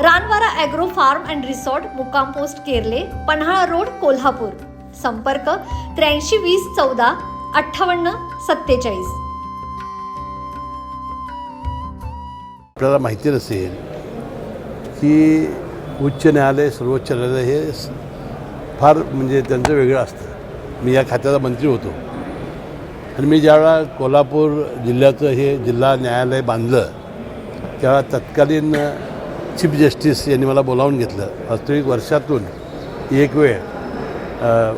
Ranwara agro farm and resort मुक्काम post Kerle Panhala road Kolhapur. संपर्क त्र्याऐंशी वीस चौदा अठ्ठावन्न सत्तेचाळीस. आपल्याला माहिती नसेल की उच्च न्यायालय सर्वोच्च न्यायालय हे फार म्हणजे त्यांचं वेगळं असतं. मी या खात्याचा मंत्री होतो. आणि मी ज्यावेळा कोल्हापूर जिल्ह्याचं हे जिल्हा न्यायालय बांधलं त्यावेळा तत्कालीन चीफ जस्टिस यांनी मला बोलावून घेतलं. वास्तविक वर्षातून एक वेळ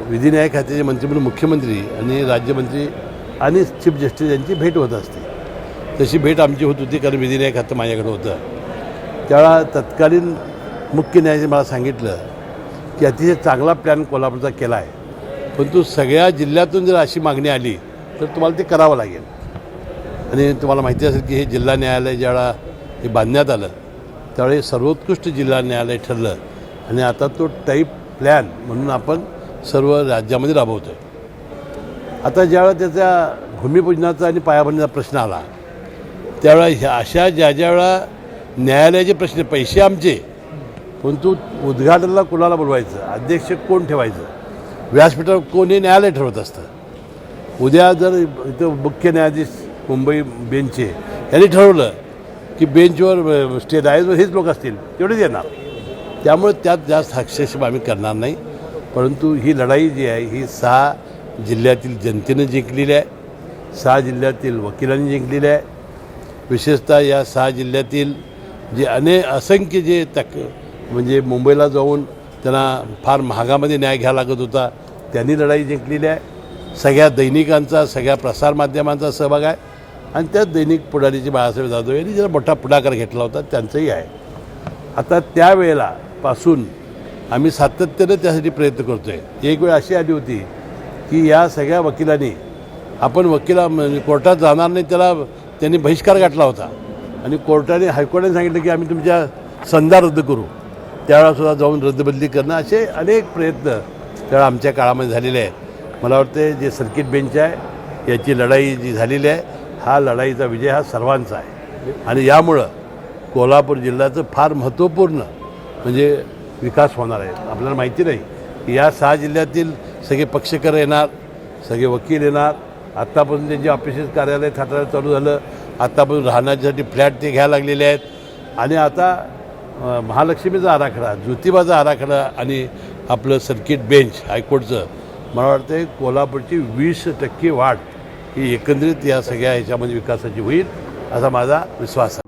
विधिन्याय खात्याचे मंत्री म्हणून मुख्यमंत्री आणि राज्यमंत्री आणि चीफ जस्टिस यांची भेट होत असते. तशी भेट आमची होत होती कारण विधिन्याय खातं माझ्याकडे होतं. त्यावेळा तत्कालीन मुख्य न्यायाधीश मला सांगितलं की अतिशय चांगला प्लॅन कोल्हापूरचा केला आहे परंतु सगळ्या जिल्ह्यातून जर अशी मागणी आली तर तुम्हाला ते करावं लागेल. आणि तुम्हाला माहिती असेल की हे जिल्हा न्यायालय ज्यावेळा हे बांधण्यात आलं त्यावेळी सर्वोत्कृष्ट जिल्हा न्यायालय ठरलं. आणि आता तो टाईप प्लॅन म्हणून आपण सर्व राज्यामध्ये राबवतो आहे आता ज्यावेळेला त्याचा भूमिपूजनाचा आणि पायाभरणीचा प्रश्न आला त्यावेळेला ह्या अशा ज्या ज्या वेळा न्यायालयाचे प्रश्न पैसे आमचे परंतु उद्घाटनाला कोणाला बोलवायचं अध्यक्ष कोण ठेवायचं व्यासपीठावर कोण हे न्यायालय ठरवत असतं? उद्या जर इथं मुख्य न्यायाधीश मुंबई बेंचचे यांनी ठरवलं की बेंचवर स्टे डायजवर हेच लोक असतील तेवढेच येणार. त्यामुळे त्यात जास्त हक्षेप आम्ही करणार नाही. परंतु ही लढाई जी आहे ही सहा जिल्ह्यातील जनतेनं जिंकलेली आहे. सहा जिल्ह्यातील वकिलांनी जिंकलेली आहे. विशेषतः या सहा जिल्ह्यातील जे अनेक असंख्य जे तक म्हणजे मुंबईला जाऊन त्यांना फार महागामध्ये न्याय घ्यावा लागत होता त्यांनी लढाई जिंकलेली आहे. सगळ्या दैनिकांचा सगळ्या प्रसारमाध्यमांचा सहभाग आहे. आणि त्या दैनिक पुढारीचे बाळासाहेब जाधव यांनी ज्याला मोठा पुढाकार घेतला होता त्यांचंही आहे. आता त्यावेळेला पासून आम्ही सातत्यानं त्यासाठी प्रयत्न करतो आहे एक वेळ अशी आली होती की या सगळ्या वकिलांनी आपण वकिला म्हणजे कोर्टात जाणार नाही त्याला त्यांनी बहिष्कार गाठला होता. आणि कोर्टाने हायकोर्टाने सांगितलं की आम्ही तुमच्या संधा रद्द करू. त्यावेळासुद्धा जाऊन रद्दबदली करणं असे अनेक प्रयत्न त्यावेळा आमच्या काळामध्ये झालेले आहेत. मला वाटते जे सर्किट बेंच आहे याची लढाई जी झालेली आहे हा लढाईचा विजय हा सर्वांचा आहे. आणि यामुळं कोल्हापूर जिल्ह्याचं फार महत्त्वपूर्ण म्हणजे विकास होणार आहे. आपल्याला माहिती नाही की या सहा जिल्ह्यातील सगळे पक्षकर येणार सगळे वकील येणार. आत्तापासून त्यांचे ऑफिसेस कार्यालय थाटायला चालू झालं आत्तापासून राहण्यासाठी फ्लॅट ते घ्यायला लागलेले आहेत. आणि आता महालक्ष्मीचा आराखडा ज्योतिबाचा आराखडा आणि आपलं सर्किट बेंच हायकोर्टचं मला वाटतं कोल्हापूरची वीस टक्के वाढ ही एकंदरीत या सगळ्या ह्याच्यामध्ये विकासाची होईल असा माझा विश्वास आहे.